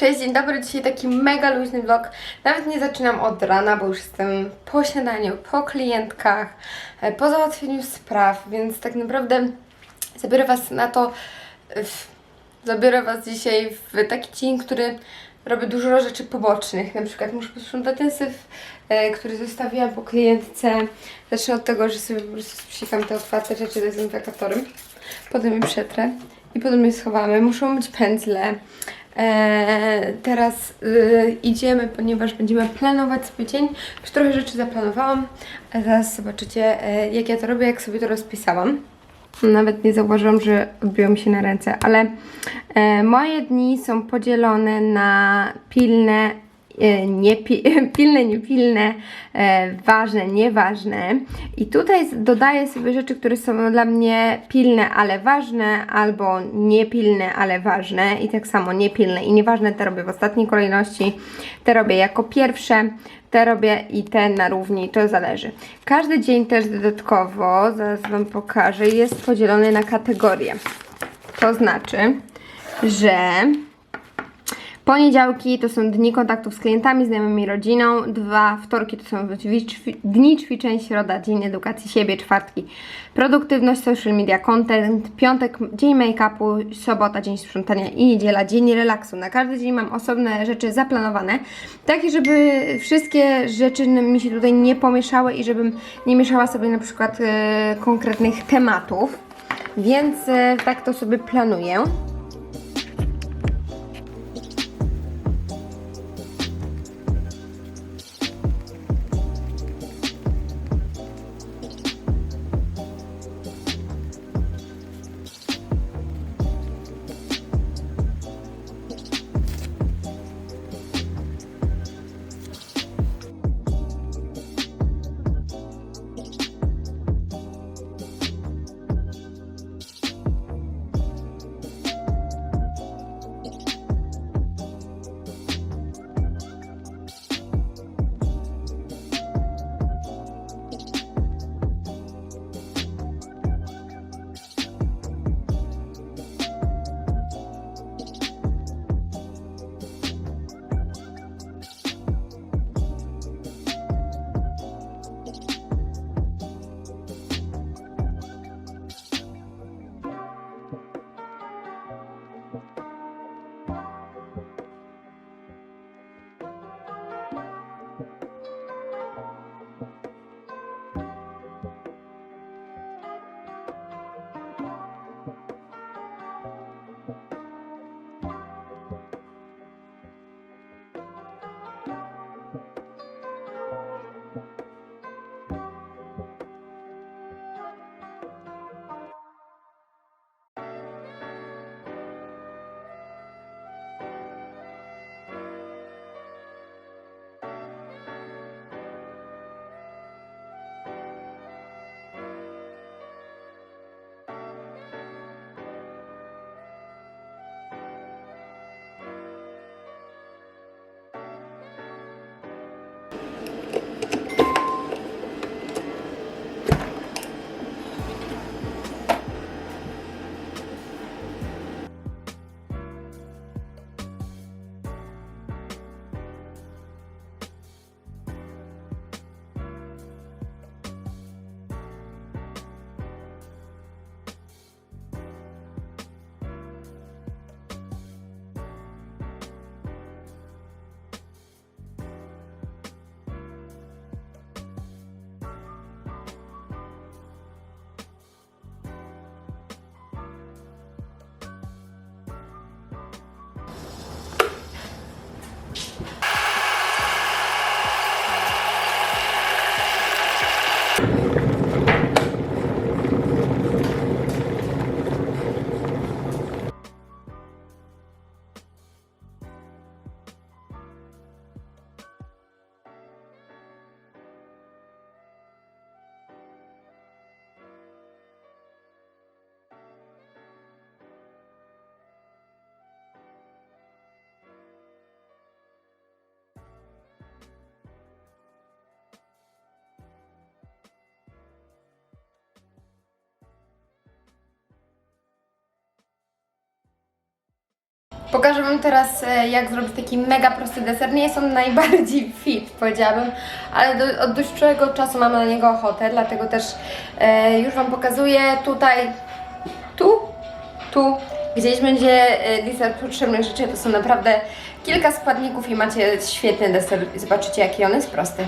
Cześć, dzień dobry. Dzisiaj taki mega luźny vlog. Nawet nie zaczynam od rana, bo już jestem po śniadaniu, po klientkach, e, po załatwieniu spraw, więc tak naprawdę zabiorę Was na to, w, zabiorę Was dzisiaj w taki dzień, który robię dużo rzeczy pobocznych. Na przykład muszę posprzątać ten syf, e, który zostawiłam po klientce. Zacznę od tego, że sobie po prostu spsikam te otwarte rzeczy dezynfekatorem. Potem je przetrę i potem je schowamy. Muszą być pędzle. Eee, teraz y, idziemy, ponieważ będziemy planować swój dzień. Już trochę rzeczy zaplanowałam, a zaraz zobaczycie, e, jak ja to robię, jak sobie to rozpisałam. Nawet nie zauważyłam, że odbiło mi się na ręce, ale e, moje dni są podzielone na pilne, e, niepi, pilne, niepilne, e, ważne, nieważne. I tutaj dodaję sobie rzeczy, które są dla mnie pilne, ale ważne, albo niepilne, ale ważne. I tak samo niepilne i nieważne te robię w ostatniej kolejności. Te robię jako pierwsze, te robię i te na równi, to zależy. Każdy dzień też dodatkowo, zaraz Wam pokażę, jest podzielony na kategorie. To znaczy, że Poniedziałki to są dni kontaktów z klientami, znajomymi, rodziną. Dwa wtorki to są dni ćwi- dni ćwiczeń, środa dzień edukacji siebie, czwartki produktywność, social media, content, piątek dzień make-upu, sobota dzień sprzątania i niedziela dzień relaksu. Na każdy dzień mam osobne rzeczy zaplanowane, takie żeby wszystkie rzeczy mi się tutaj nie pomieszały i żebym nie mieszała sobie na przykład e, konkretnych tematów. Więc e, tak to sobie planuję. Pokażę Wam teraz, e, jak zrobić taki mega prosty deser. Nie jest on najbardziej fit, powiedziałabym, ale do, od dłuższego czasu mam na niego ochotę, dlatego też e, już Wam pokazuję tutaj, tu, tu, gdzieś będzie e, lista potrzebnych rzeczy. To są naprawdę kilka składników i macie świetny deser. Zobaczycie, jaki on jest prosty.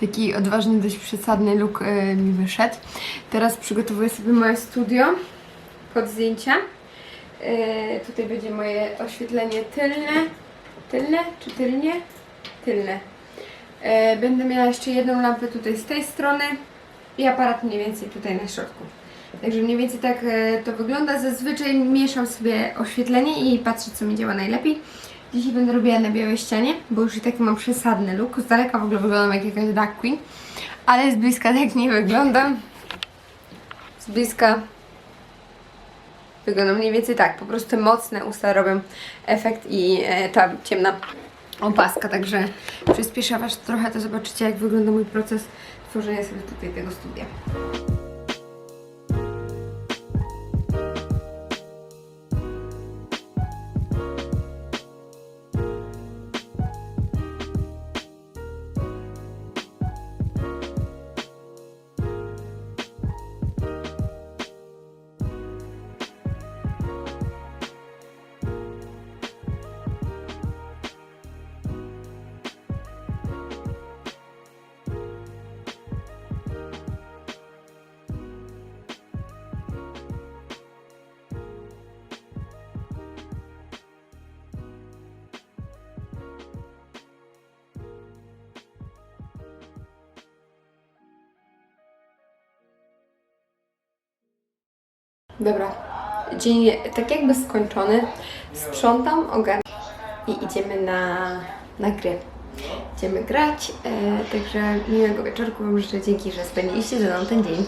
Taki odważny, dość przesadny look e, mi wyszedł. Teraz przygotowuję sobie moje studio pod zdjęcia. E, tutaj będzie moje oświetlenie tylne. Tylne czy tylnie? Tylne. E, będę miała jeszcze jedną lampę tutaj z tej strony i aparat mniej więcej tutaj na środku. Także mniej więcej tak to wygląda. Zazwyczaj mieszam sobie oświetlenie i patrzę co mi działa najlepiej. Dzisiaj będę robiła na białej ścianie, bo już i taki mam przesadny look. Z daleka w ogóle wyglądam jak jakaś drag queen, ale z bliska tak nie wyglądam. Z bliska wyglądam mniej więcej tak. Po prostu mocne usta robią efekt i e, ta ciemna opaska, także przyspieszę Was trochę, to zobaczycie jak wygląda mój proces tworzenia sobie tutaj tego studia. Dobra, dzień tak jakby skończony. Sprzątam, ogarniam i idziemy na, na gry. Idziemy grać, e, także miłego wieczorku Wam życzę. Dzięki, że spędziliście ze mną ten dzień.